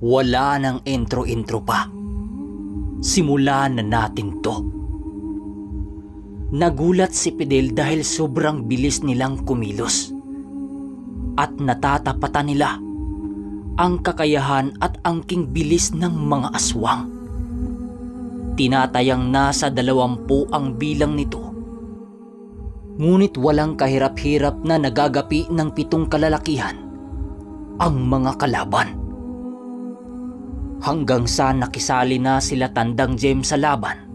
Wala nang intro-intro pa. Simulan na natin to. Nagulat si Fidel dahil sobrang bilis nilang kumilos. At natatapatan nila ang kakayahan at angking bilis ng mga aswang. Tinatayang nasa dalawampu ang bilang nito. Ngunit walang kahirap-hirap na nagagapi ng pitong kalalakihan ang mga kalaban. Hanggang sa nakisali na sila Tandang Jem sa laban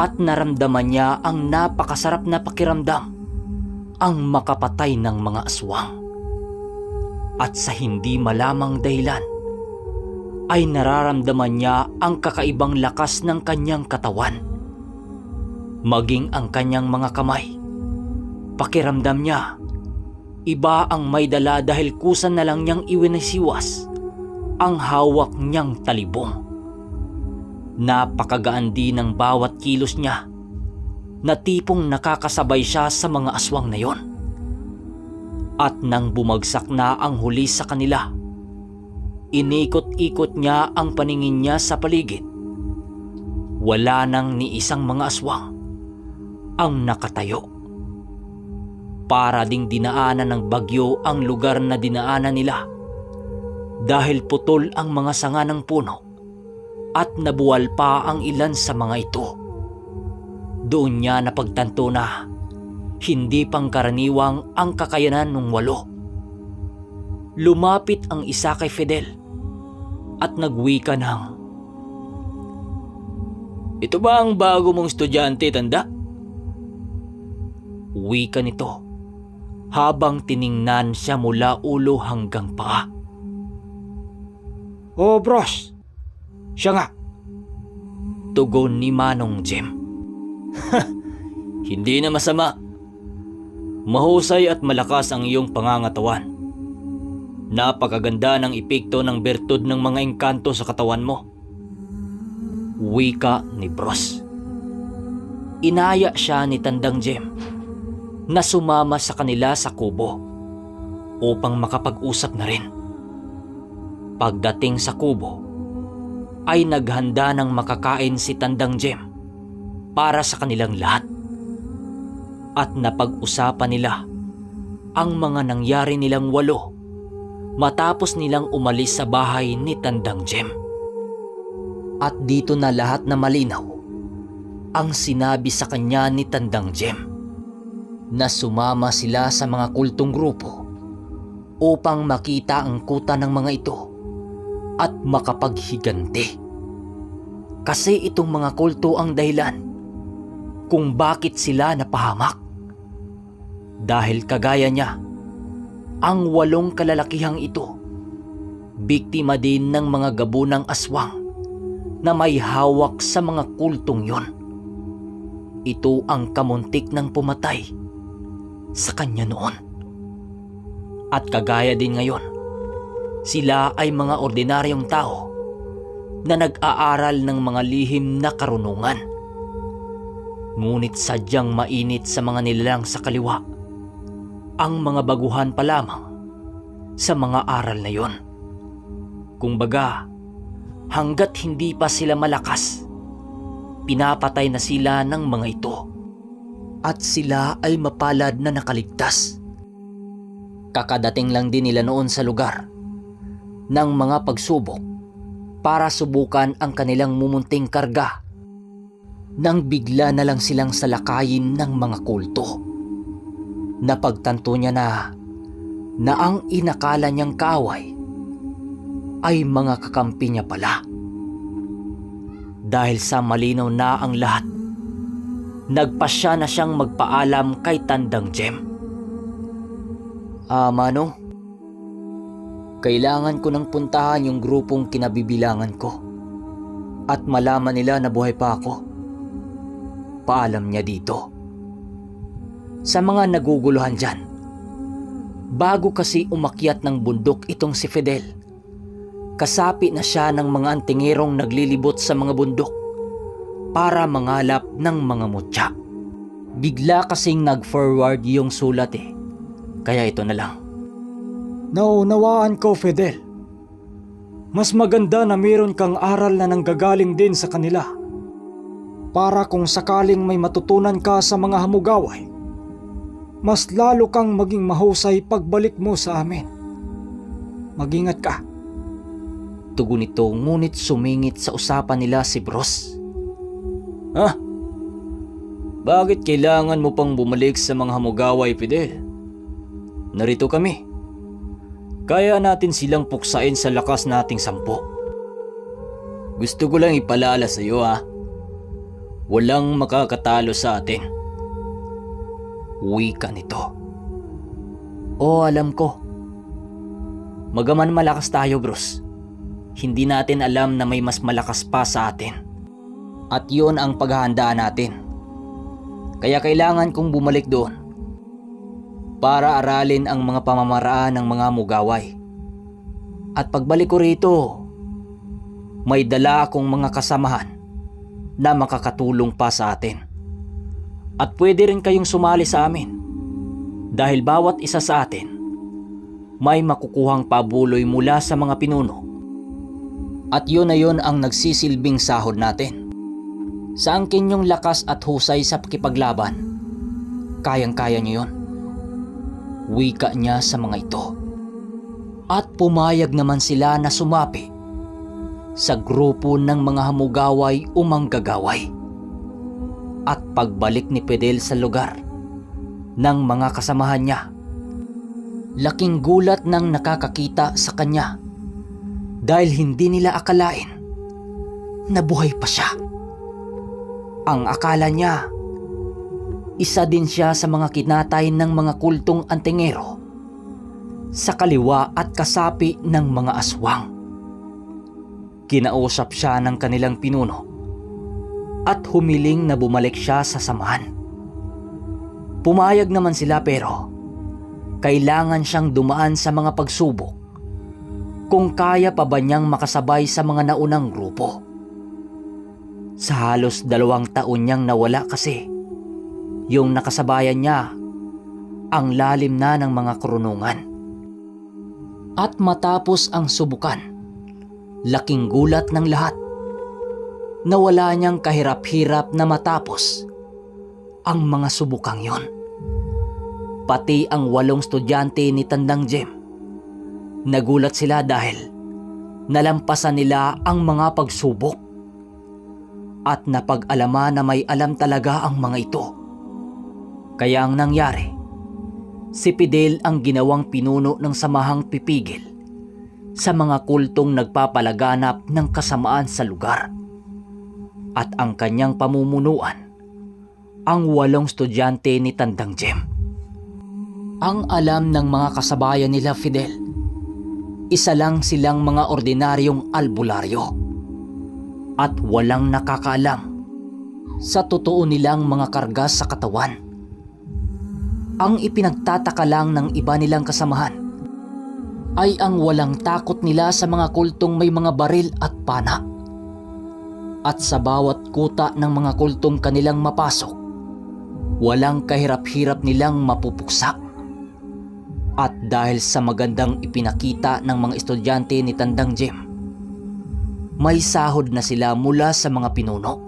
at naramdaman niya ang napakasarap na pakiramdam ang makapatay ng mga aswang. At sa hindi malamang dahilan ay nararamdaman niya ang kakaibang lakas ng kanyang katawan. Maging ang kanyang mga kamay. Pakiramdam niya, iba ang may dala dahil kusan na lang niyang iwinasiwas ang hawak niyang talibong. Napakagaan din ng bawat kilos niya na tipong nakakasabay siya sa mga aswang na yon. At nang bumagsak na ang huli sa kanila, inikot-ikot niya ang paningin niya sa paligid. Wala nang ni isang mga aswang ang nakatayo. Para ding dinaanan ng bagyo ang lugar na dinaanan nila dahil putol ang mga sanga ng puno at nabuwal pa ang ilan sa mga ito. Doon niya napagtanto na hindi pangkaraniwang ang kakayanan ng walo. Lumapit ang isa kay Fidel at nagwika ng Ito ba ang bago mong estudyante, tanda? Wika nito habang tiningnan siya mula ulo hanggang paa. Oh, bros. Siya nga. Tugon ni Manong Jem. Hindi na masama. Mahusay at malakas ang iyong pangangatawan. Napakaganda ng epekto ng bertud ng mga engkanto sa katawan mo. Wika ni Bros. Inaya siya ni Tandang Jem na sumama sa kanila sa kubo upang makapag-usap na rin. Pagdating sa kubo, ay naghanda ng makakain si Tandang Jem para sa kanilang lahat. At napag-usapan nila ang mga nangyari nilang walo matapos nilang umalis sa bahay ni Tandang Jem. At dito na lahat na malinaw ang sinabi sa kanya ni Tandang Jem na sumama sila sa mga kultong grupo upang makita ang kuta ng mga ito at makapaghiganti. Kasi itong mga kulto ang dahilan kung bakit sila napahamak. Dahil kagaya niya, ang walong kalalakihang ito, biktima din ng mga gabunang aswang na may hawak sa mga kultong yon. Ito ang kamuntik ng pumatay sa kanya noon. At kagaya din ngayon, sila ay mga ordinaryong tao na nag-aaral ng mga lihim na karunungan. Ngunit sadyang mainit sa mga nilalang sa kaliwa ang mga baguhan pa lamang sa mga aral na yon. Kung baga, hanggat hindi pa sila malakas, pinapatay na sila ng mga ito at sila ay mapalad na nakaligtas. Kakadating lang din nila noon sa lugar ng mga pagsubok para subukan ang kanilang mumunting karga nang bigla na lang silang salakayin ng mga kulto. Napagtanto niya na na ang inakala niyang kaaway ay mga kakampi niya pala. Dahil sa malinaw na ang lahat, nagpasya na siyang magpaalam kay Tandang Jem. Ah, Manong, kailangan ko nang puntahan yung grupong kinabibilangan ko at malaman nila na buhay pa ako. Paalam niya dito. Sa mga naguguluhan dyan, bago kasi umakyat ng bundok itong si Fidel, kasapi na siya ng mga antingerong naglilibot sa mga bundok para mangalap ng mga mutya. Bigla kasing nag-forward yung sulat eh. Kaya ito na lang. Naunawaan ko, Fidel. Mas maganda na meron kang aral na nanggagaling din sa kanila. Para kung sakaling may matutunan ka sa mga hamugaway, mas lalo kang maging mahusay pagbalik mo sa amin. Magingat ka. Tugon nito ngunit sumingit sa usapan nila si Bros. Ha? Bakit kailangan mo pang bumalik sa mga hamugaway, Fidel? Narito kami. Kaya natin silang puksain sa lakas nating sampo. Gusto ko lang ipalala sa iyo ha. Walang makakatalo sa atin. Wika nito. Oo, alam ko. Magaman malakas tayo, bros. Hindi natin alam na may mas malakas pa sa atin. At yun ang paghahandaan natin. Kaya kailangan kong bumalik doon para aralin ang mga pamamaraan ng mga mugaway. At pagbalik ko rito, may dala akong mga kasamahan na makakatulong pa sa atin. At pwede rin kayong sumali sa amin dahil bawat isa sa atin may makukuhang pabuloy mula sa mga pinuno. At yun na yun ang nagsisilbing sahod natin. Sa angkin yung lakas at husay sa pakipaglaban, kayang-kaya niyo yun wika niya sa mga ito. At pumayag naman sila na sumapi sa grupo ng mga hamugaway o manggagaway. At pagbalik ni Pedel sa lugar ng mga kasamahan niya, laking gulat ng nakakakita sa kanya dahil hindi nila akalain na buhay pa siya. Ang akala niya isa din siya sa mga kinatay ng mga kultong antingero sa kaliwa at kasapi ng mga aswang. Kinausap siya ng kanilang pinuno at humiling na bumalik siya sa samahan. Pumayag naman sila pero kailangan siyang dumaan sa mga pagsubok kung kaya pa ba niyang makasabay sa mga naunang grupo. Sa halos dalawang taon niyang nawala kasi yung nakasabayan niya ang lalim na ng mga kurunungan. At matapos ang subukan, laking gulat ng lahat. Nawala niyang kahirap-hirap na matapos ang mga subukang yon. Pati ang walong estudyante ni Tandang Jem. Nagulat sila dahil nalampasan nila ang mga pagsubok at napag-alaman na may alam talaga ang mga ito. Kaya ang nangyari, si Fidel ang ginawang pinuno ng samahang pipigil sa mga kultong nagpapalaganap ng kasamaan sa lugar. At ang kanyang pamumunuan, ang walong estudyante ni Tandang Jem. Ang alam ng mga kasabayan nila Fidel, isa lang silang mga ordinaryong albularyo at walang nakakaalam sa totoo nilang mga karga sa katawan ang ipinagtataka lang ng iba nilang kasamahan ay ang walang takot nila sa mga kultong may mga baril at pana. At sa bawat kuta ng mga kultong kanilang mapasok, walang kahirap-hirap nilang mapupuksa. At dahil sa magandang ipinakita ng mga estudyante ni Tandang Jem, may sahod na sila mula sa mga pinuno.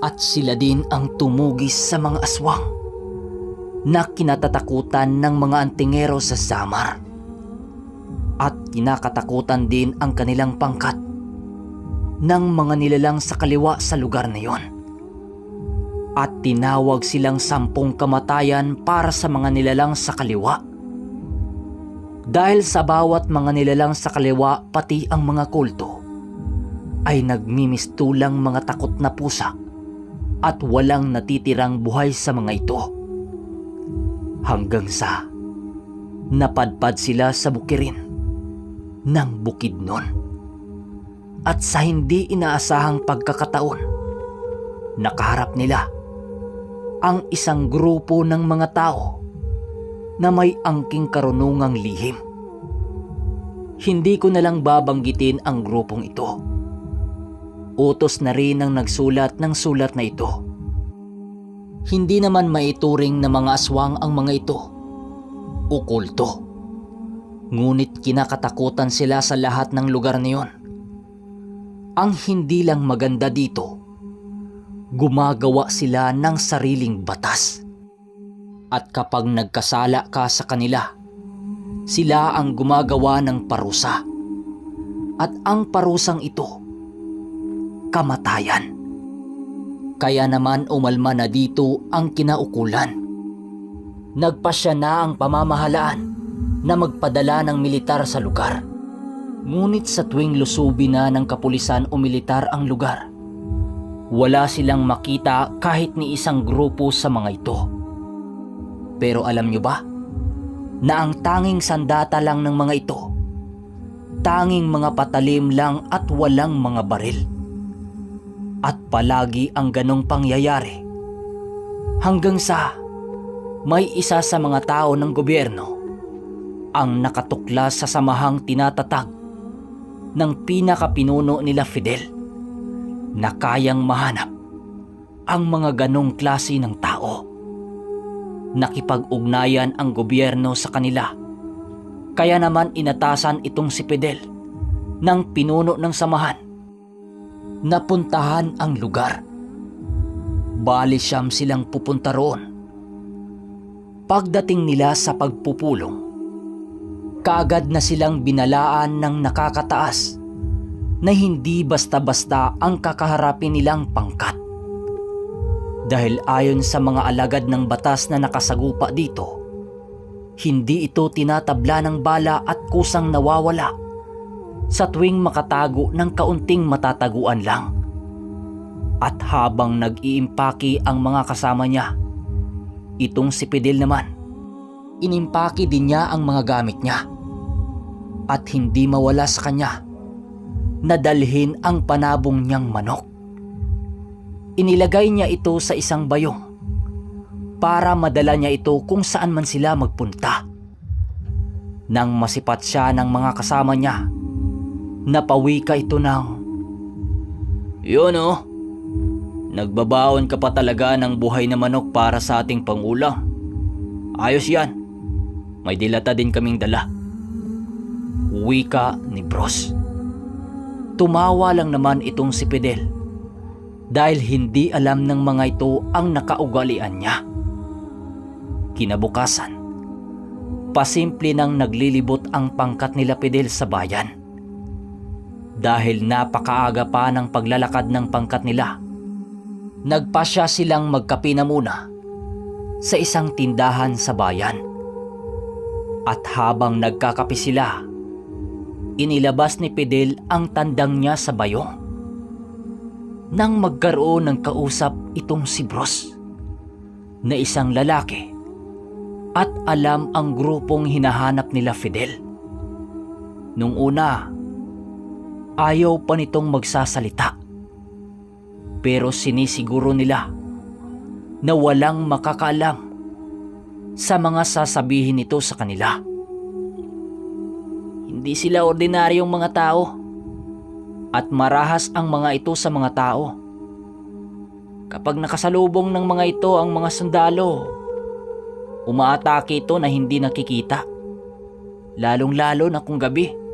At sila din ang tumugis sa mga aswang na kinatatakutan ng mga antingero sa Samar. At kinakatakutan din ang kanilang pangkat ng mga nilalang sa kaliwa sa lugar na yon. At tinawag silang sampung kamatayan para sa mga nilalang sa kaliwa. Dahil sa bawat mga nilalang sa kaliwa pati ang mga kulto ay nagmimistulang mga takot na pusa at walang natitirang buhay sa mga ito hanggang sa napadpad sila sa bukirin ng bukid nun. At sa hindi inaasahang pagkakataon, nakaharap nila ang isang grupo ng mga tao na may angking karunungang lihim. Hindi ko na lang babanggitin ang grupong ito. Utos na rin ang nagsulat ng sulat na ito hindi naman maituring na mga aswang ang mga ito. Okulto. Ngunit kinakatakutan sila sa lahat ng lugar na yon. Ang hindi lang maganda dito, gumagawa sila ng sariling batas. At kapag nagkasala ka sa kanila, sila ang gumagawa ng parusa. At ang parusang ito, kamatayan. Kaya naman umalma na dito ang kinaukulan. Nagpasya na ang pamamahalaan na magpadala ng militar sa lugar. Ngunit sa tuwing lusubi na ng kapulisan o militar ang lugar, wala silang makita kahit ni isang grupo sa mga ito. Pero alam nyo ba na ang tanging sandata lang ng mga ito, tanging mga patalim lang at walang mga baril. At palagi ang ganong pangyayari hanggang sa may isa sa mga tao ng gobyerno ang nakatuklas sa samahang tinatatag ng pinakapinuno nila Fidel na kayang mahanap ang mga ganong klase ng tao. Nakipag-ugnayan ang gobyerno sa kanila. Kaya naman inatasan itong si Fidel ng pinuno ng samahan. Napuntahan ang lugar. Bali siyam silang pupunta roon. Pagdating nila sa pagpupulong, kaagad na silang binalaan ng nakakataas na hindi basta-basta ang kakaharapin nilang pangkat. Dahil ayon sa mga alagad ng batas na nakasagupa dito, hindi ito tinatabla ng bala at kusang nawawala sa tuwing makatago ng kaunting matataguan lang. At habang nag-iimpaki ang mga kasama niya, itong si Fidel naman, inimpaki din niya ang mga gamit niya at hindi mawala sa kanya na dalhin ang panabong niyang manok. Inilagay niya ito sa isang bayong para madala niya ito kung saan man sila magpunta. Nang masipat siya ng mga kasama niya, napawika ito ng, Yun oh, nagbabaon ka pa talaga ng buhay na manok para sa ating pangulang. Ayos yan, may dilata din kaming dala. Wika ni Bros. Tumawa lang naman itong si Fidel dahil hindi alam ng mga ito ang nakaugalian niya. Kinabukasan, pasimple nang naglilibot ang pangkat nila Fidel sa bayan. Dahil napakaaga pa ng paglalakad ng pangkat nila, nagpasya silang magkape na muna sa isang tindahan sa bayan. At habang nagkakape sila, inilabas ni Fidel ang tandang niya sa bayong. Nang magkaroon ng kausap itong si Bros na isang lalaki at alam ang grupong hinahanap nila Fidel. Nung una, ayaw pa nitong magsasalita. Pero sinisiguro nila na walang makakaalam sa mga sasabihin nito sa kanila. Hindi sila ordinaryong mga tao at marahas ang mga ito sa mga tao. Kapag nakasalubong ng mga ito ang mga sundalo, umaatake ito na hindi nakikita. Lalong-lalo na kung gabi.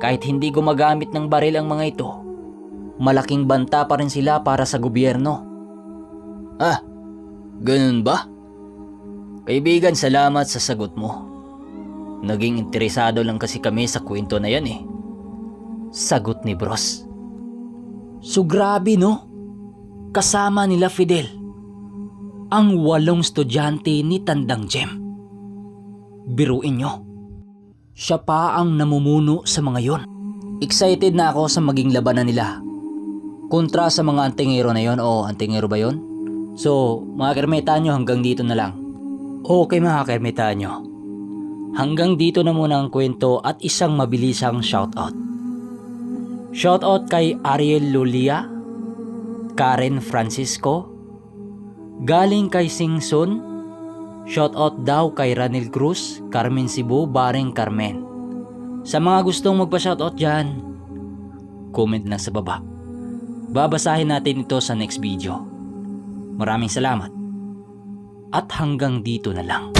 Kahit hindi gumagamit ng baril ang mga ito, malaking banta pa rin sila para sa gobyerno. Ah, ganun ba? Kaibigan, salamat sa sagot mo. Naging interesado lang kasi kami sa kwento na yan eh. Sagot ni Bros. So grabe no? Kasama nila Fidel. Ang walong estudyante ni Tandang Jem. Biruin nyo. Siya pa ang namumuno sa mga yon. Excited na ako sa maging labanan nila. Kontra sa mga antingero na yon o antingero ba yon? So, mga kermeta nyo hanggang dito na lang. Okay mga kermeta nyo. Hanggang dito na muna ang kwento at isang mabilisang shoutout. Shoutout kay Ariel Lulia, Karen Francisco, galing kay Singson, shoutout daw kay Ranil Cruz, Carmen Cebu, Baring Carmen. Sa mga gustong magpa-shoutout dyan, comment lang sa baba. Babasahin natin ito sa next video. Maraming salamat. At hanggang dito na lang.